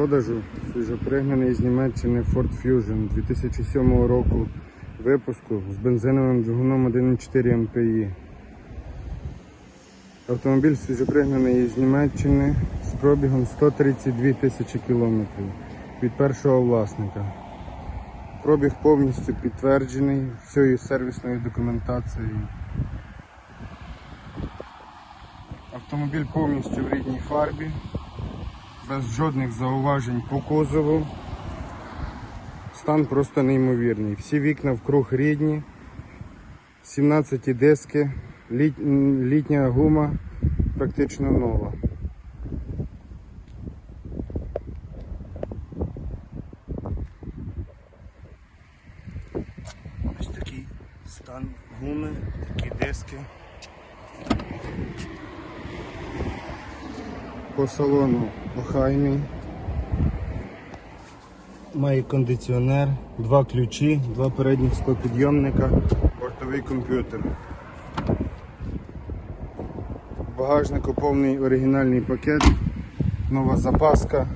продажу свіжопригнаний з Німеччини Ford Fusion 2007 року випуску з бензиновим двигуном 1.4 MPI. Автомобіль свіжопригнаний з Німеччини з пробігом 132 тисячі кілометрів від першого власника. Пробіг повністю підтверджений всією сервісною документацією. Автомобіль повністю в рідній фарбі, без жодних зауважень по кузову. Стан просто неймовірний. Всі вікна вкруг рідні, 17 диски, літ- літня гума практично нова. Ось такий стан гуми, такі диски. По салону охайний. Має кондиціонер, два ключі, два передніх склопідйомника, бортовий комп'ютер. Багажнику повний оригінальний пакет, нова запаска.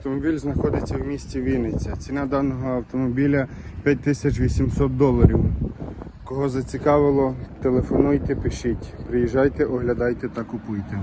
Автомобіль знаходиться в місті Вінниця. Ціна даного автомобіля 5800 доларів. Кого зацікавило, телефонуйте, пишіть. Приїжджайте, оглядайте та купуйте.